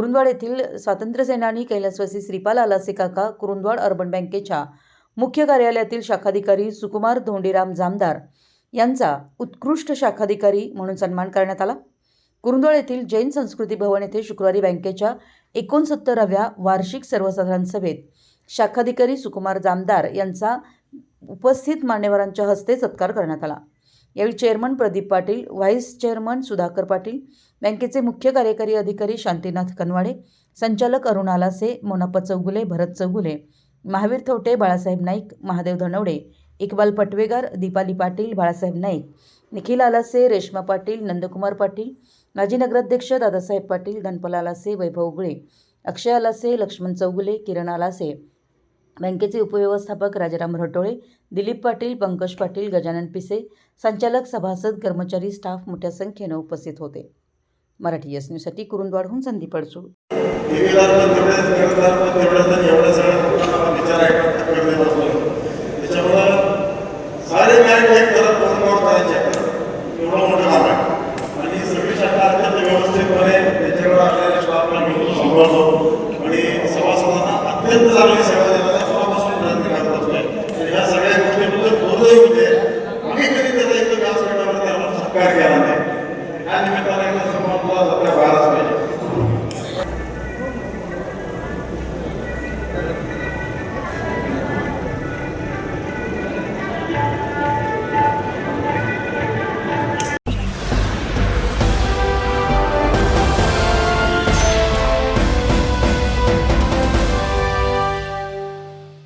कुरुंदवाड येथील स्वातंत्र्यसेनानी कैलासवासी श्रीपाल आलासे काका कुरुंदवाड अर्बन बँकेच्या मुख्य कार्यालयातील शाखाधिकारी सुकुमार धोंडीराम जामदार यांचा उत्कृष्ट शाखाधिकारी म्हणून सन्मान करण्यात आला. कुरुंदवाड येथील जैन संस्कृती भवन येथे शुक्रवारी बँकेच्या एकोणसत्तराव्या वार्षिक सर्वसाधारण सभेत शाखाधिकारी सुकुमार जामदार यांचा उपस्थित मान्यवरांच्या हस्ते सत्कार करण्यात आला. यावेळी chairman Pradeep Patil vice chairman Sudhakar Patil बँकेचे मुख्य कार्यकारी अधिकारी शांतीनाथ कनवाडे संचालक अरुण आलासे मोनाप्पा चौगुले भरत चौगुले महावीर थोटे बाळासाहेब नाईक महादेव धनवडे इकबाल पटवेगार दीपाली पाटील बाळासाहेब नाईक निखिल आलासे रेश्मा पाटील नंदकुमार पाटील माजी नगराध्यक्ष दादासाहेब पाटील धनपल आलासे वैभव उगळे अक्षय आलासे लक्ष्मण चौगुले किरण आलासे बँकेचे उपव्यवस्थापक राजाराम रटोळे दिलीप पाटील पंकज पाटील गजानन पिसे संचालक सभासद कर्मचारी स्टाफ मोठ्या संख्येनं उपस्थित होते. मराठी एस न्यूजसाठी कुरुंदवाडहून संधी अडसूळ. आणि सभासदांना अत्यंत चांगली सेवा ಉದಯವಿದೆ ಅನೇಕ ರೀತಿಯ ರೈತರಿಗೆ ಆಸರೆಗಳನ್ನು ಸರ್ಕಾರಿ